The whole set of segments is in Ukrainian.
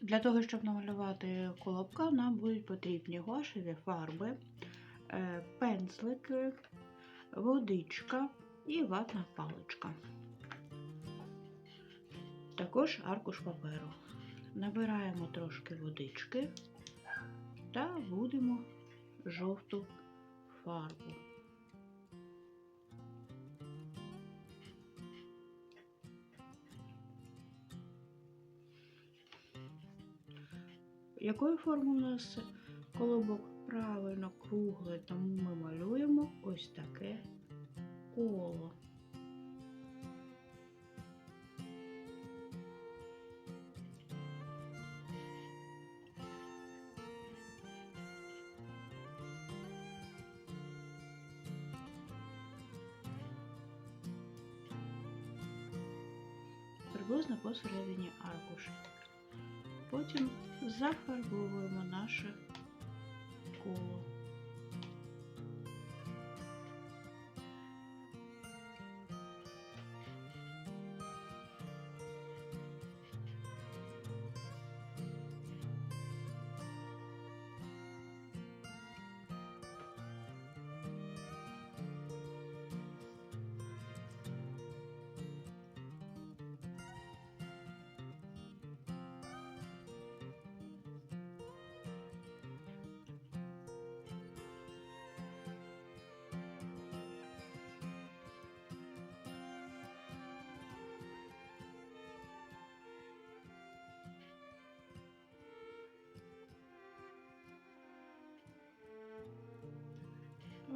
Для того, щоб намалювати колобка, нам будуть потрібні гуашеві фарби, е, пензлики, водичка і ватна паличка. Також аркуш паперу. Набираємо трошки водички та будемо жовту фарбу. Якої форми у нас колобок? Правильно, кругле, тому ми малюємо ось таке коло. Приблизно посередині аркуша. Потім зафарбовуємо наше коло.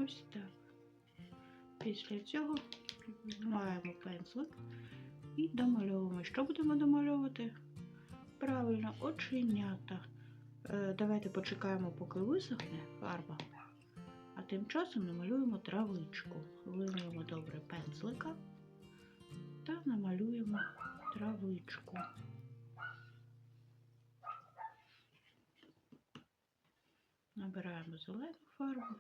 Ось так. Після цього маємо пензлик і домальовуємо. Що будемо домальовувати? Правильно, оченята. Е, Давайте почекаємо, поки висохне фарба. А тим часом намалюємо травичку. Вимиємо добре пензлика та намалюємо травичку. Набираємо зелену фарбу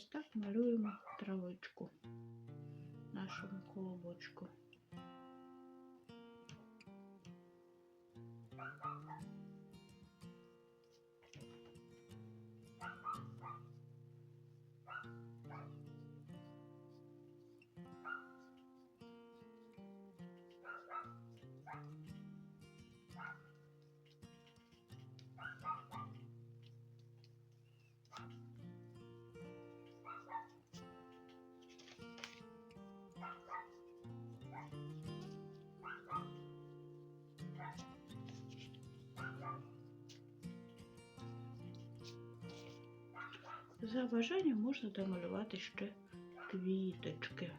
ось так малюємо травичку нашому колобочку. За бажанням можна домалювати ще квіточки.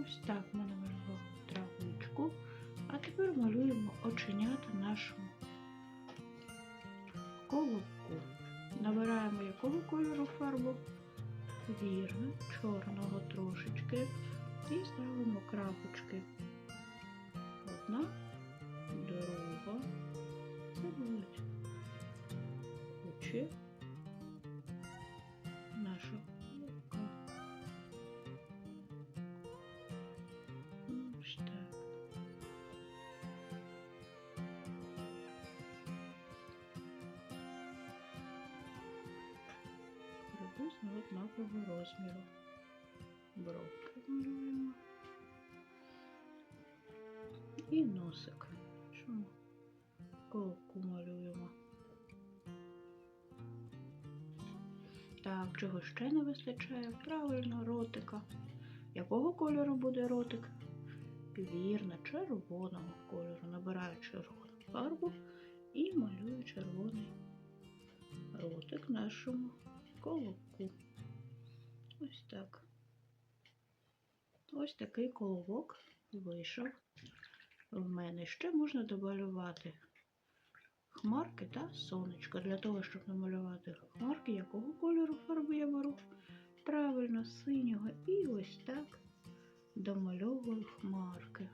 Ось так ми намалювали травичку. А тепер малюємо оченята нашому колобку. Набираємо якого кольору фарбу? Вірно, чорного трошечки. І ставимо крапочки. Одна, друга. Це будуть очі Приблизно однакового розміру. Бровки малюємо. І носик. Що ми колобку малюємо. Так, чого ще не вистачає? Правильно, ротика. Якого кольору буде ротик? Вірно, червоного кольору. Набираю червону фарбу і малюю червоний ротик нашому колобку. Ось так. Ось такий колобок вийшов в мене. Ще можна домалювати хмарки та сонечко. Для того, щоб намалювати хмарки, якого кольору фарби я беру? Правильно, синього. І ось так домальовую хмарки.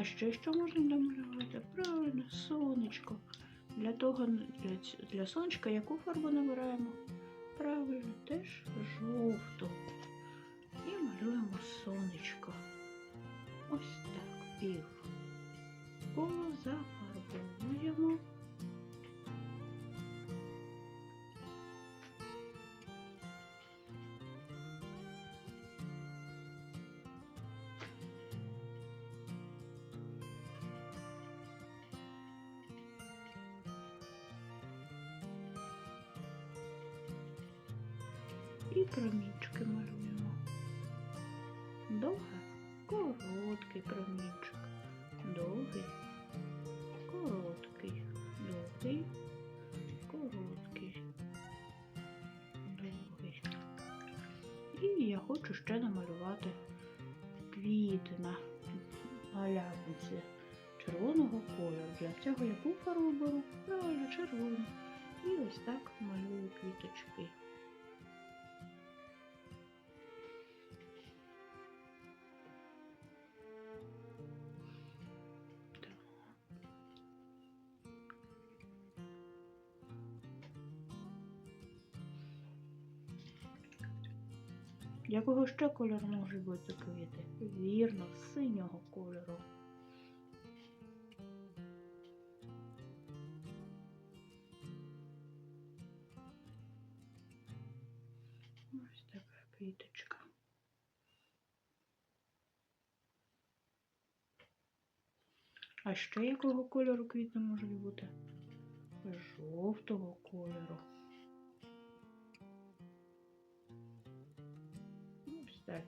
А ще що можна намалювати? Правильно, сонечко. Для того для, для сонечка яку фарбу набираємо? Правильно, теж жовту. Промінчики малюємо. Довге, короткий промінчик. Довгий, короткий, довгий, короткий, довгий. І я хочу ще намалювати квіти на галявинці червоного кольору. Для цього яку фарбу беру? Правильно, червону. І ось так малюю квіточки. Якого ще кольору можуть бути квіти? Вірно, синього кольору. Ось така квіточка. А ще якого кольору квіти можуть бути? Жовтого кольору. Так.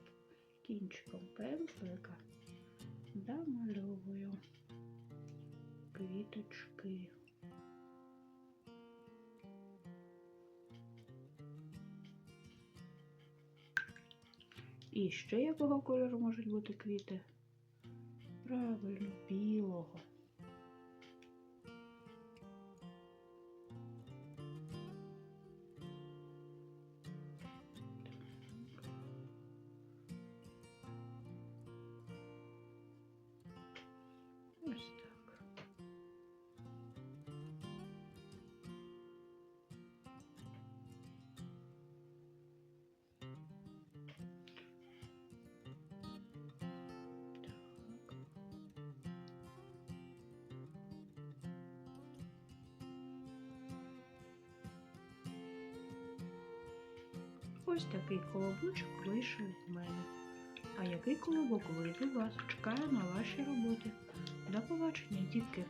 Кінчиком пензлика домальовую квіточки. І ще якого кольору можуть бути квіти? Правильно, білого. Ось такий колобочок вийшов від мене. А який колобок вийде вас? чекає на ваші роботи. До побачення, дітки!